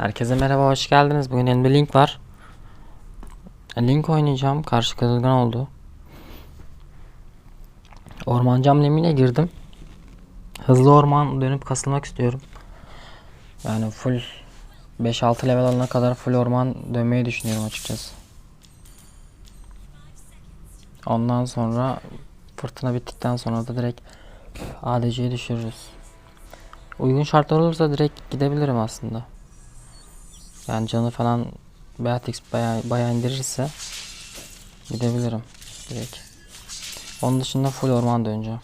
Herkese merhaba, hoş geldiniz. Bugün elimde Link var. Link oynayacağım. Karşı kırılgan oldu. Orman cam lemiyle girdim. Hızlı orman dönüp kasılmak istiyorum. Yani full 5-6 level alana kadar full orman dönmeyi düşünüyorum açıkçası. Ondan sonra fırtına bittikten sonra da direkt ADC'ye düşürürüz. Uygun şartlar olursa direkt gidebilirim aslında. Yani canı falan Beatrix bayağı, bayağı indirirse gidebilirim direkt. Onun dışında full orman döneceğim.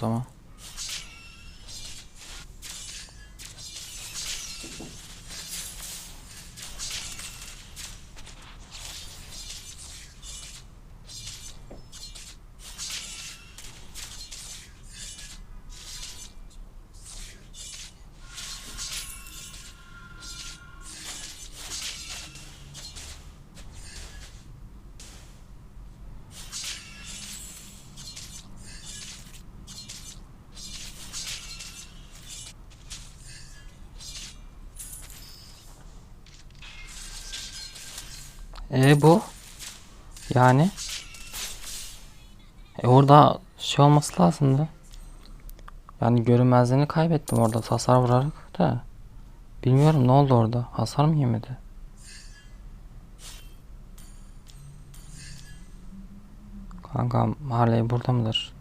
Zaman. E bu yani e orada şey olması lazımdı. Yani görünmezliğini kaybettim orada hasar vurarak da. Bilmiyorum ne oldu orada. Hasar mı yemedi? Kankam Harley burada mıdır?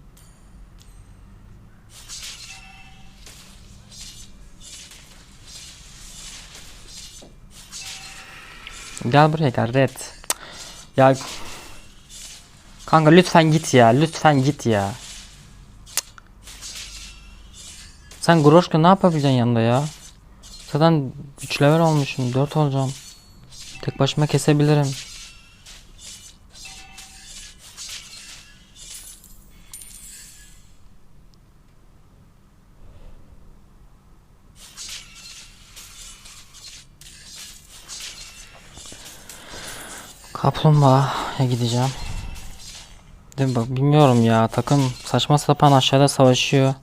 Gel buraya gel Red. Ya Kanka lütfen git ya. Lütfen git ya. Sen Groşka ne yapabileceksin yanında ya? Zaten 3 level olmuşum. 4 olacağım. Tek başıma kesebilirim. Kaplumbağa'ya gideceğim. Değil? Bak bilmiyorum ya takım saçma sapan aşağıda savaşıyor.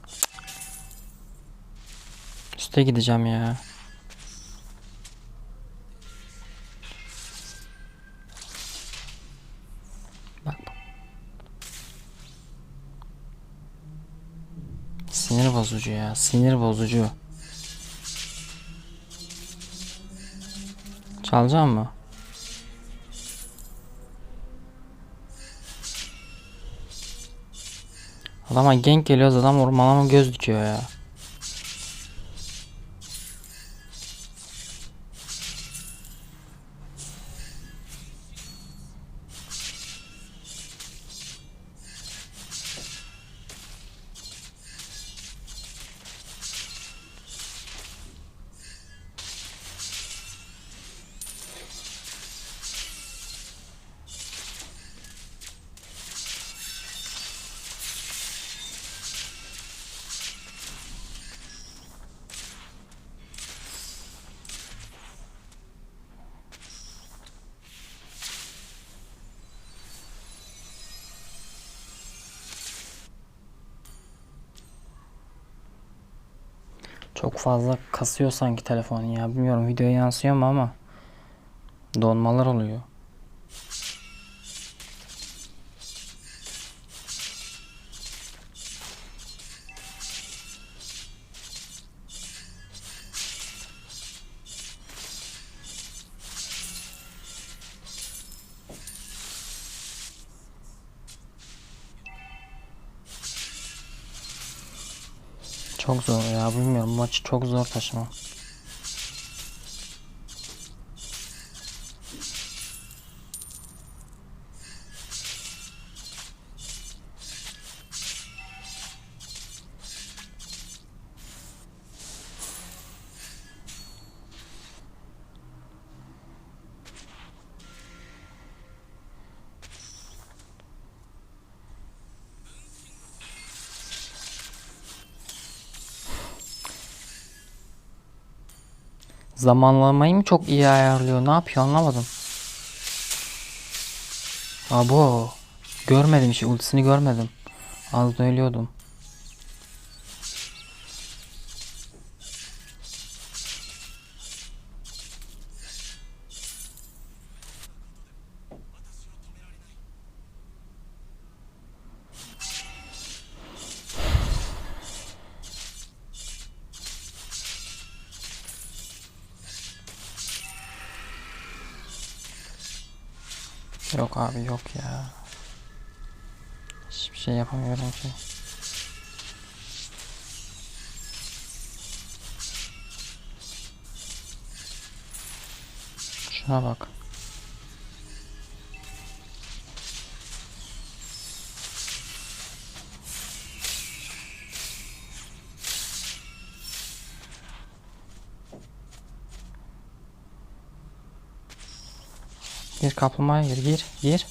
Üste gideceğim ya. Bak. Sinir bozucu ya. Sinir bozucu. Çalacağım mı? Adama gank geliyoruz adam ormalama göz dikiyor ya. Çok fazla kasıyor sanki telefon ya. Bilmiyorum videoya yansıyor mu ama donmalar oluyor. Çok zor ya bilmiyorum maçı çok zor taşıma. Zamanlamayı mı çok iyi ayarlıyor? Ne yapıyor anlamadım. Abo. Görmedim hiç ultisini görmedim. Az da ölüyordum. Abi yok ya. Hiçbir şey yapamıyorum ki. Şuna bak. Kaplumbağaya gir gir gir.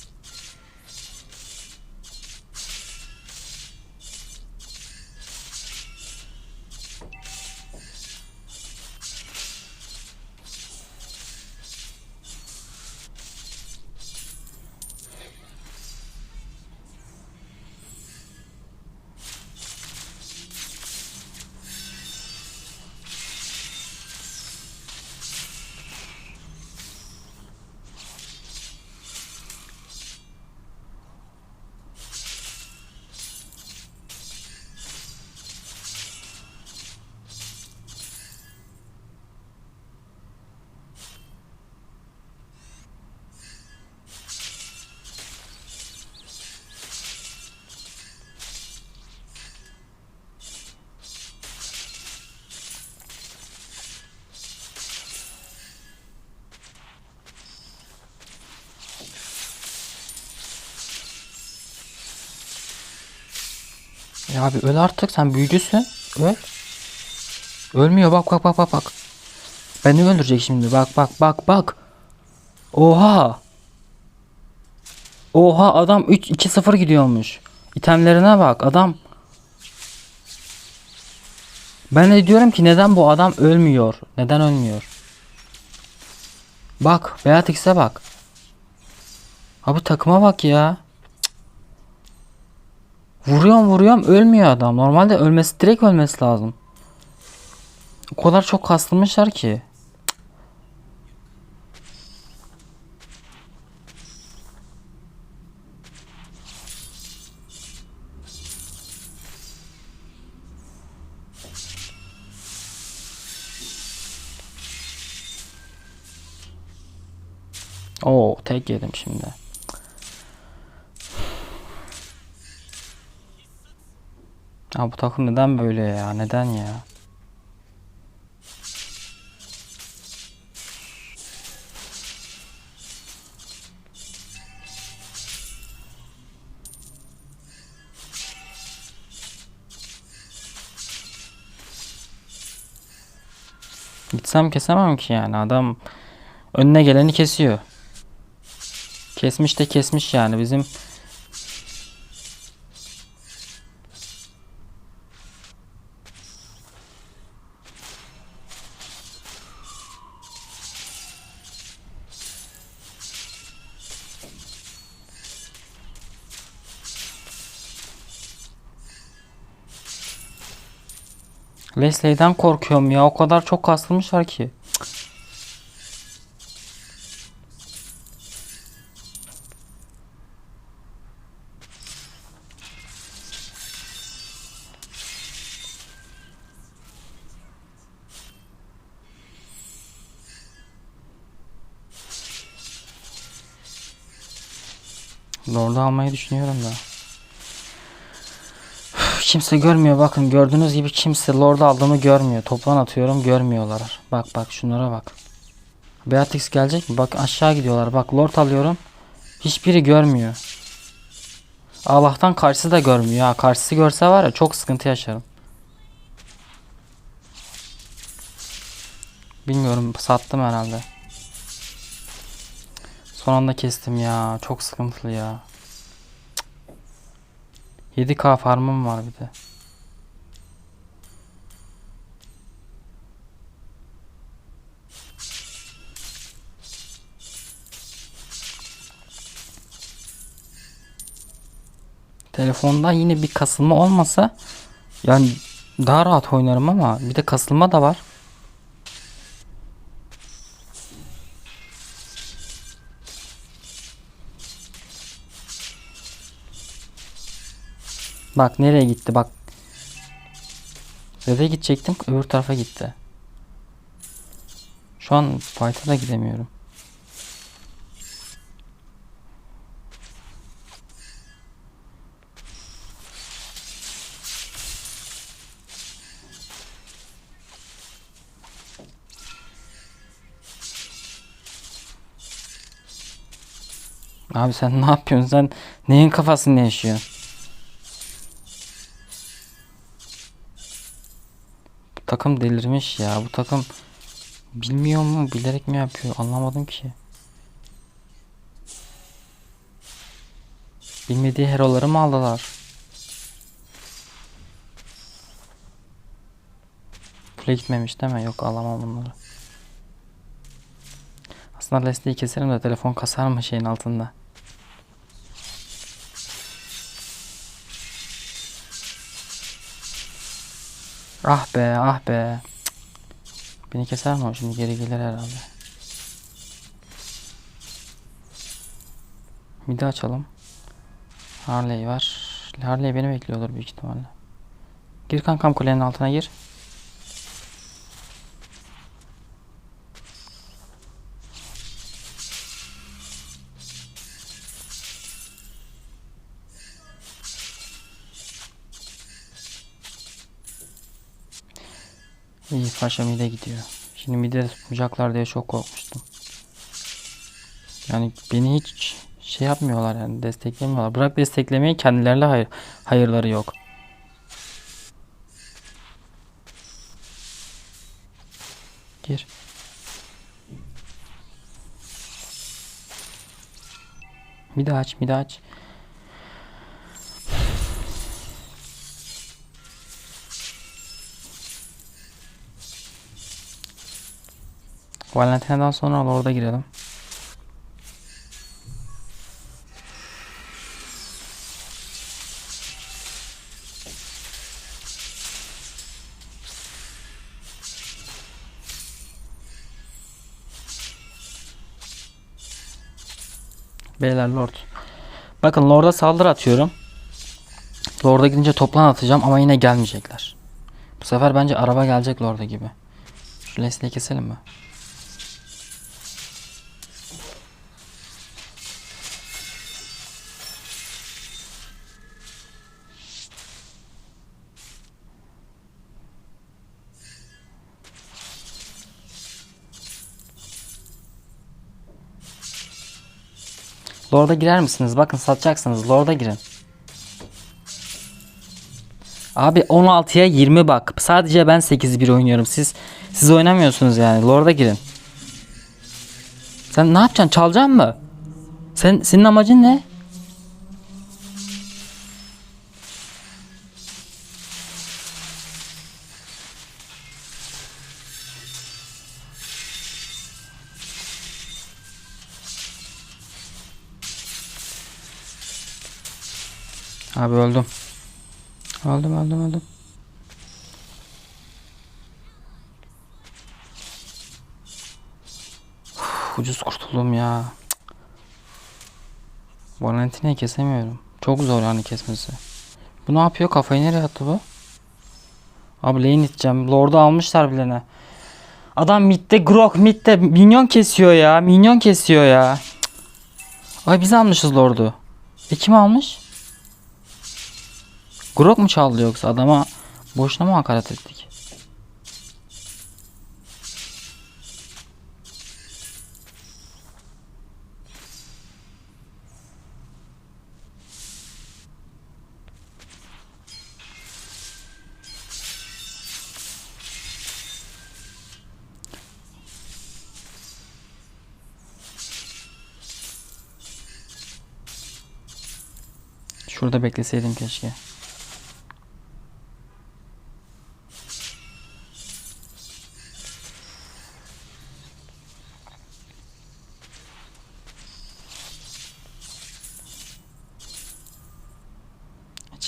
Ya abi öl artık sen büyücüsün. Öl. Ölmüyor bak bak bak bak bak. Beni öldürecek şimdi bak bak bak bak. Oha. Oha adam 3 2-0 gidiyormuş. İtemlerine bak adam. Ben de diyorum ki neden bu adam ölmüyor? Neden ölmüyor? Bak Beatrix'e bak. Abi takıma bak ya. Vuruyorum vuruyorum ölmüyor adam. Normalde ölmesi direkt ölmesi lazım. O kadar çok kastırmışlar ki. Oo tek yedim şimdi. Ya bu takım neden böyle ya? Neden ya? Gitsem kesemem ki yani adam önüne geleni kesiyor. Kesmiş de kesmiş yani bizim Leslie'den korkuyorum ya. O kadar çok kastırmışlar ki. Lord'u almayı düşünüyorum da. Kimse görmüyor bakın gördüğünüz gibi kimse Lord aldığımı görmüyor. Toplan atıyorum görmüyorlar. Bak bak şunlara bak. Beatrix gelecek mi? Bak aşağı gidiyorlar. Bak Lord alıyorum. Hiçbiri görmüyor. Allah'tan karşısı da görmüyor. Ha, karşısı görse var ya çok sıkıntı yaşarım. Bilmiyorum sattım herhalde. Son anda kestim ya. Çok sıkıntılı ya. 7k farmım var bir de. Telefonda yine bir kasılma olmasa yani daha rahat oynarım ama bir de kasılma da var. Bak nereye gitti bak. Eve gidecektim öbür tarafa gitti. Şu an fight'a da gidemiyorum. Abi sen ne yapıyorsun? Sen neyin kafasını yaşıyorsun? Takım delirmiş ya. Bu takım bilmiyor mu, bilerek mi yapıyor? Anlamadım ki. Bilmediği heroları mı aldılar? Kule gitmemiş değil mi? Yok alamam bunları. Aslında Leslie'yi keserim de telefon kasar mı şeyin altında? Ah be ah be. Beni keser mi o şimdi geri gelir herhalde. Midi açalım. Harley var. Harley beni bekliyordur büyük ihtimalle. Gir kankam kulenin altına gir. Paşa mide gidiyor. Şimdi mide tutmayacaklar diye çok korkmuştum. Yani beni hiç şey yapmıyorlar yani desteklemiyorlar. Bırak desteklemeyi kendilerine hayır, hayırları yok. Gir. Mide aç, mide aç. Valentina'dan sonra orada girelim. Beyler Lord. Bakın Lord'a saldırı atıyorum. Lord'a gidince toplan atacağım ama yine gelmeyecekler. Bu sefer bence araba gelecek Lord'a gibi. Şu Leslie'yi keselim mi? Lord'a girer misiniz? Bakın satacaksınız. Lord'a girin. Abi 16'ya 20 bak. Sadece ben 8-1 oynuyorum. Siz siz oynamıyorsunuz yani. Lord'a girin. Sen ne yapacaksın? Çalacaksın mı? Sen senin amacın ne? Abi öldüm. Öldüm öldüm öldüm. Uf, ucuz kurtuldum ya. Valentina'yı kesemiyorum. Çok zor yani kesmesi. Bu ne yapıyor? Kafayı nereye attı bu? Abi lane iteceğim. Lord'u almışlar bilene. Adam midde Grok midde minyon kesiyor ya. Minyon kesiyor ya. Cık. Ay biz almışız Lord'u. E kim almış? Grok mu çaldı yoksa adama boşuna mı hakaret ettik? Şurada bekleseydim keşke.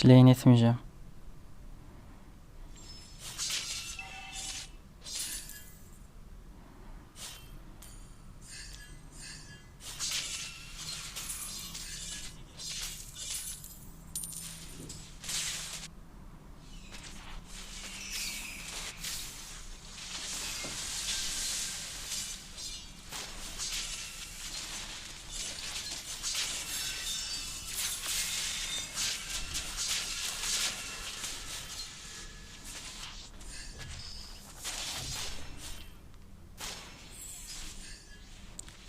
Lane etmeyeceğim.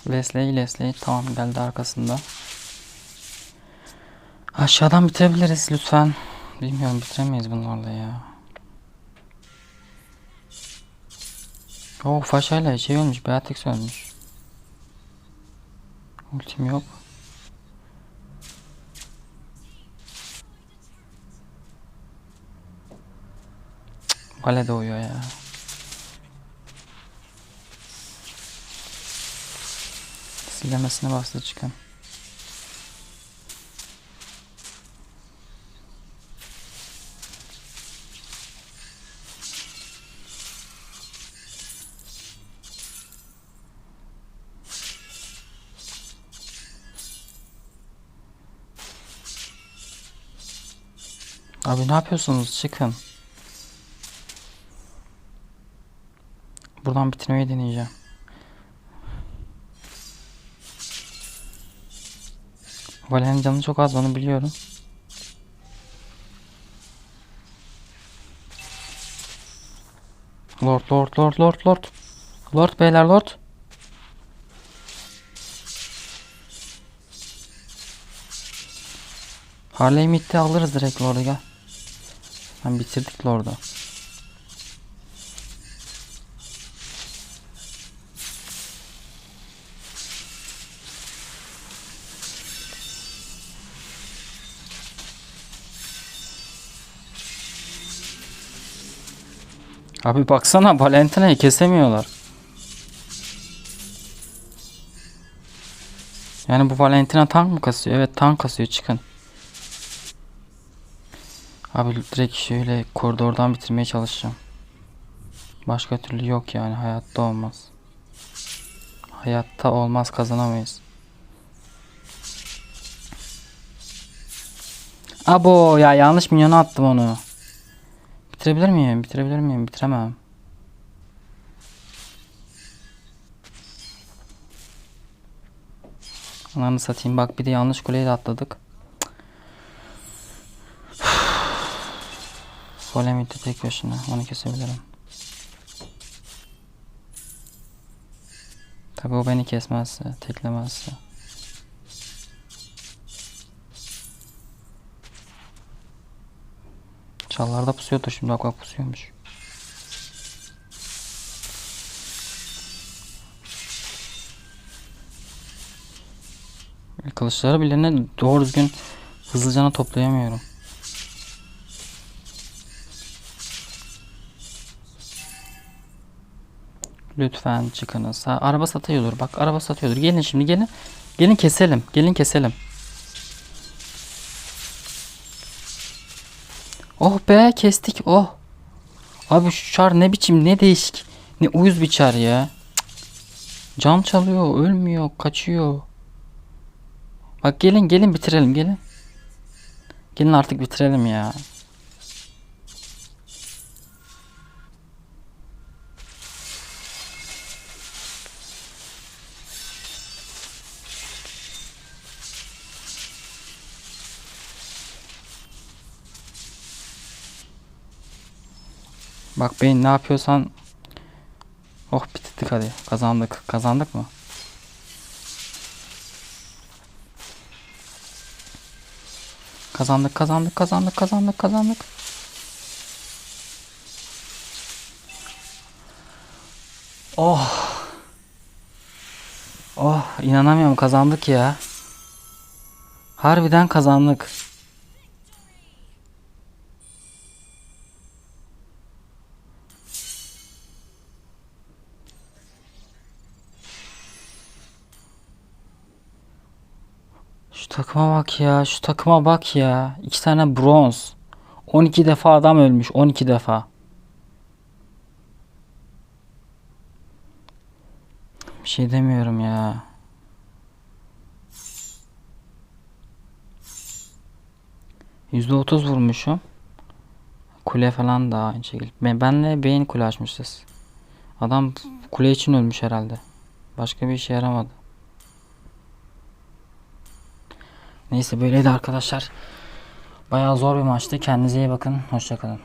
Leslie, Leslie tamam geldi arkasında. Aşağıdan bitirebiliriz lütfen. Bilmiyorum bitiremeyiz bunlarla ya. Oh Faşa'yla şey ölmüş, Beatrix ölmüş. Ultim yok. Vale de ya. Silemesine bastı çıkan. Abi ne yapıyorsunuz? Çıkın. Buradan bitirmeyi deneyeceğim. Valiant'in canı çok az onu biliyorum. Lord Lord Lord Lord Lord. Lord beyler Lord. Harley mid'de alırız direkt Lord'u gel. Ben bitirdik Lord'u. Abi baksana Valentina'yı kesemiyorlar. Yani bu Valentina tank mı kasıyor? Evet tank kasıyor çıkın. Abi direkt şöyle koridordan bitirmeye çalışacağım. Başka türlü yok yani hayatta olmaz. Hayatta olmaz kazanamayız. Abo ya yanlış minyona attım onu. Bitirebilir miyim? Bitirebilir miyim? Bitiremem. Ananı satayım bak bir de yanlış kuleyi de atladık. Golem gitti tek başına. Onu kesebilirim. Tabi o beni kesmezse, teklemezse. Çallarda pusuyordu şimdi bak pusuyormuş. Kılıçları bile doğru düzgün hızlıcana toplayamıyorum. Lütfen çıkınız. Ha, araba satıyordur. Bak araba satıyordur. Gelin şimdi gelin. Gelin keselim. Gelin keselim. Oh be kestik. Oh. Abi şu çar ne biçim ne değişik. Ne uyuz bir çar ya. Can çalıyor. Ölmüyor. Kaçıyor. Bak gelin gelin bitirelim gelin. Gelin artık bitirelim ya. Bak ben ne yapıyorsan Oh bitirdik hadi. Kazandık. Kazandık mı? Kazandık, kazandık, kazandık, kazandık, kazandık. Oh. Oh, inanamıyorum kazandık ya. Harbiden kazandık. Takıma bak ya. Şu takıma bak ya. İki tane bronz. 12 defa adam ölmüş. 12 defa. Bir şey demiyorum ya. %30 vurmuşum. Kule falan da aynı şekilde. Ben, benle beyin kule açmışız. Adam kule için ölmüş herhalde. Başka bir işe yaramadı. Neyse böyleydi arkadaşlar. Bayağı zor bir maçtı. Kendinize iyi bakın. Hoşçakalın.